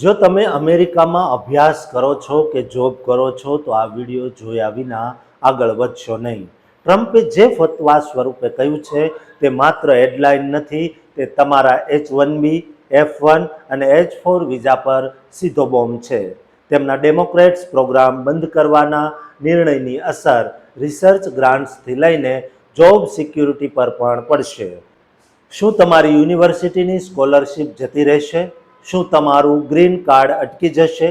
જો તમે અમેરિકામાં અભ્યાસ કરો છો કે જોબ કરો છો, તો આ વીડિયો જોયા વિના આગળ વધશો નહીં. ટ્રમ્પે જે ફતવા સ્વરૂપે કહ્યું છે, તે માત્ર હેડલાઇન નથી, તે તમારા H one B, F one અને એચ ફોર વિઝા પર સીધો બોમ્બ છે. તેમના ડેમોક્રેટ્સ પ્રોગ્રામ બંધ કરવાના નિર્ણયની અસર રિસર્ચ ગ્રાન્ટ્સથી લઈને જોબ સિક્યુરિટી પર પણ પડશે. શું તમારી યુનિવર્સિટીની સ્કોલરશિપ જતી રહેશે? શું તમારું ગ્રીન કાર્ડ અટકી જશે?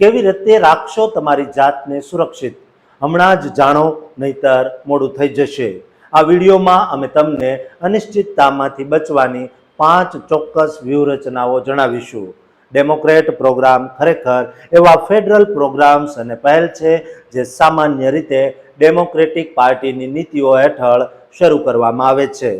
કેવી રીતે રાખશો તમારી જાતને સુરક્ષિત? હમણાં જ જાણો, નહીતર મોડું થઈ જશે. આ વિડીયોમાં અમે તમને અનિશ્ચિતતામાંથી બચવાની પાંચ ચોક્કસ વ્યૂહરચનાઓ જણાવીશું. ડેમોક્રેટ પ્રોગ્રામ ખરેખર એવા ફેડરલ પ્રોગ્રામ્સ અને પહેલ છે જે સામાન્ય રીતે ડેમોક્રેટિક પાર્ટીની નીતિઓ હેઠળ શરૂ કરવામાં આવે છે.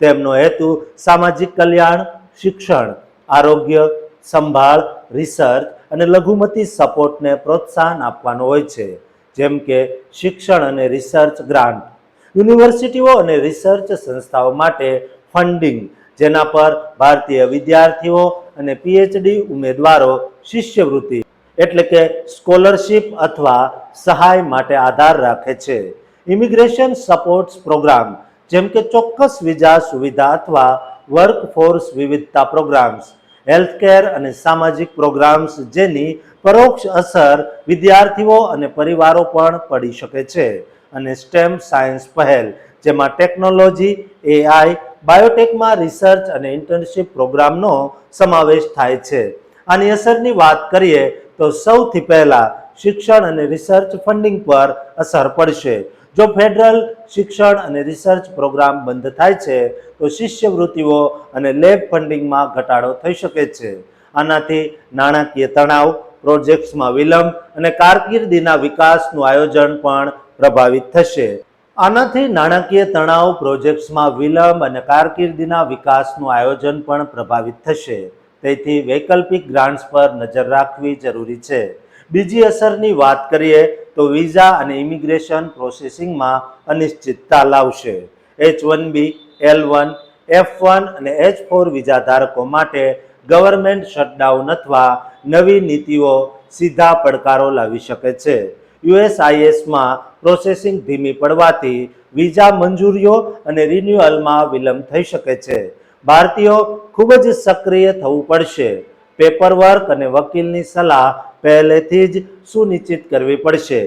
તેમનો હેતુ સામાજિક કલ્યાણ, શિક્ષણ, આરોગ્ય સંભાળ રિસર્ચ અને લઘુમતી સપોર્ટને પ્રોત્સાહન આપવાનો હોય છે. જેમ કે શિક્ષણ અને રિસર્ચ ગ્રાન્ટ યુનિવર્સિટીઓ અને રિસર્ચ સંસ્થાઓ માટે ફંડિંગ જેના પર ભારતીય વિદ્યાર્થીઓ અને પીએચડી ઉમેદવારો શિષ્યવૃત્તિ, એટલે કે સ્કોલરશિપ અથવા સહાય માટે આધાર રાખે છે. ઇમિગ્રેશન સપોર્ટ્સ પ્રોગ્રામ જેમ કે ચોક્કસ વિઝા સુવિધા અથવા વર્કફોર્સ વિવિધતા પ્રોગ્રામ્સ હેલ્થકેર અને સામાજિક પ્રોગ્રામ્સ જેની પરોક્ષ અસર વિદ્યાર્થીઓ અને પરિવારો પણ પડી શકે છે. અને સ્ટેમ સાયન્સ પહેલ, જેમાં ટેકનોલોજી, એઆઈ, બાયોટેકમાં રિસર્ચ અને ઇન્ટર્નશિપ પ્રોગ્રામનો સમાવેશ થાય છે. આની અસરની વાત કરીએ તો સૌથી પહેલા શિક્ષણ અને રિસર્ચ ફંડિંગ પર અસર પડશે. જો ફેડરલ શિક્ષણ અને રિસર્ચ પ્રોગ્રામ બંધ થાય છે, તો શિષ્યવૃત્તિઓ અને લેબ ફંડિંગમાં ઘટાડો થઈ શકે છે. આનાથી નાણાકીય તણાવ, પ્રોજેક્ટ્સમાં વિલંબ અને કારકિર્દીના વિકાસનું આયોજન પણ પ્રભાવિત થશે. આનાથી નાણાકીય તણાવ, પ્રોજેક્ટ્સમાં વિલંબ અને કારકિર્દીના વિકાસનું આયોજન પણ પ્રભાવિત થશે. તેથી વૈકલ્પિક ગ્રાન્ટ્સ પર નજર રાખવી જરૂરી છે. બીજી અસરની વાત કરીએ તો વિઝા અને ઇમિગ્રેશન પ્રોસેસિંગમાં અનિશ્ચિતતા લાવશે. H one B L one F one અને એચ ફોર વિઝા ધારકો માટે ગવર્મેન્ટ શટડાઉન અથવા નવી નીતિઓ સીધા પડકારો લાવી શકે છે. યુએસઆઈએસમાં પ્રોસેસિંગ ધીમી પડવાથી વિઝા મંજૂરીઓ અને રિન્યુઅલમાં વિલંબ થઈ શકે છે. ભારતીયો ખૂબ જ સક્રિય થવું પડશે. પેપરવર્ક અને વકીલની સલાહ પહેલેથી જ સુનિશ્ચિત કરવી પડશે.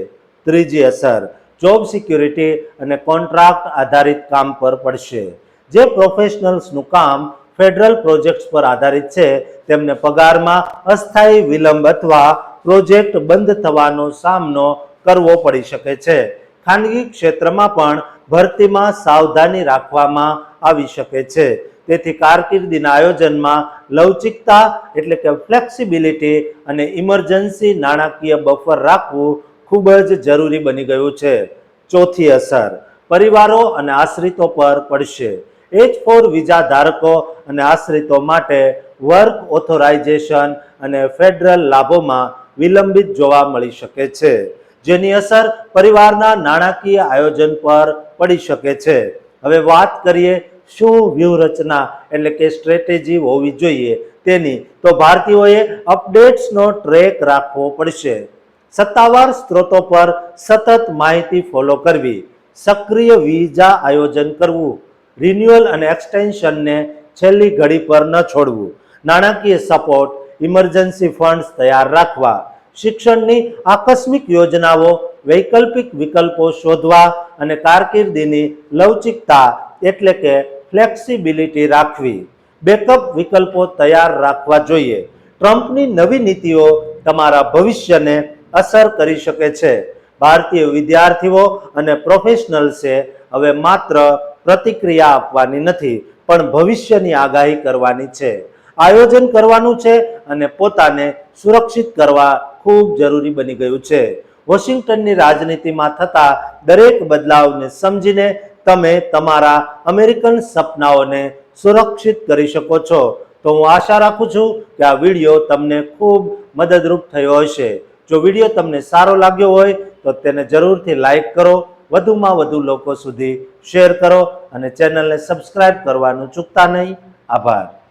ત્રીજી અસર જોબ સિક્યુરિટી અને કોન્ટ્રાક્ટ આધારિત કામ પર પડશે. જે પ્રોફેશનલ્સનું કામ ફેડરલ પ્રોજેક્ટ્સ પર આધારિત છે, તેમને પગારમાં અસ્થાયી વિલંબ અથવા પ્રોજેક્ટ બંધ થવાનો સામનો કરવો પડી શકે છે. ખાનગી ક્ષેત્રમાં પણ ભરતીમાં સાવધાની રાખવામાં આવી શકે છે. તેથી કારકિર્દીના આયોજનમાં લવચિકતા એટલે કે ફ્લેક્સિબિલિટી અને ઇમરજન્સી નાણાકીય બફર રાખવું ખૂબ જ જરૂરી બની ગયું છે. ચોથી અસર, પરિવારો અને આશ્રિતો પર પડશે. એચ ફોર વિઝા ધારકો અને આશ્રિતો માટે વર્ક ઓથોરાઇઝેશન અને ફેડરલ લાભોમાં વિલંબિત જોવા મળી શકે છે. જેની અસર પરિવારના નાણાકીય આયોજન પર પડી શકે છે. હવે વાત કરીએ શું વ્યૂહરચના એટલે કે સ્ટ્રેટેજી હોવી જોઈએ તેની તો ભારતીયોએ અપડેટ્સનો ટ્રેક રાખવો પડશે. સત્તાવાર સ્ત્રોતો પર સતત માહિતી ફોલો કરવી, સક્રિય વિઝા આયોજન કરવું રિન્યુઅલ અને એક્સટેન્શનને છેલ્લી ઘડી પર ન છોડવું, નાણાકીય સપોર્ટ ઇમરજન્સી ફંડ્સ તૈયાર રાખવા, શિક્ષણની આકસ્મિક યોજનાઓ, વૈકલ્પિક વિકલ્પો શોધવા અને કારકિર્દીની લવચિકતા એટલે કે ફ્લેક્સિબિલિટી રાખવી, બેકઅપ વિકલ્પો તૈયાર રાખવા જોઈએ. ટ્રમ્પની નવી નીતિઓ તમારા ભવિષ્યને અસર કરી શકે છે. ભારતીય વિદ્યાર્થીઓ અને પ્રોફેશનલ્સે હવે માત્ર પ્રતિક્રિયા આપવાની નથી, પણ ભવિષ્યની આગાહી કરવાની છે. આયોજન કરવાનું છે અને પોતાને સુરક્ષિત કરવા ખૂબ જરૂરી બની ગયું છે. વોશિંગ્ટનની રાજનીતિમાં થતા દરેક બદલાવને સમજીને તમે તમારા અમેરિકન સપનાઓને સુરક્ષિત કરી શકો છો. તો હું આશા રાખું છું કે આ વીડિયો તમને ખૂબ મદદરૂપ થયો હશે. જો વીડિયો તમને સારો લાગ્યો હોય, તો તેને જરૂરથી લાઈક કરો. વધુમાં વધુ લોકો સુધી શેર કરો અને ચેનલને સબસ્ક્રાઈબ કરવાનું ચૂકતા નહીં. આભાર.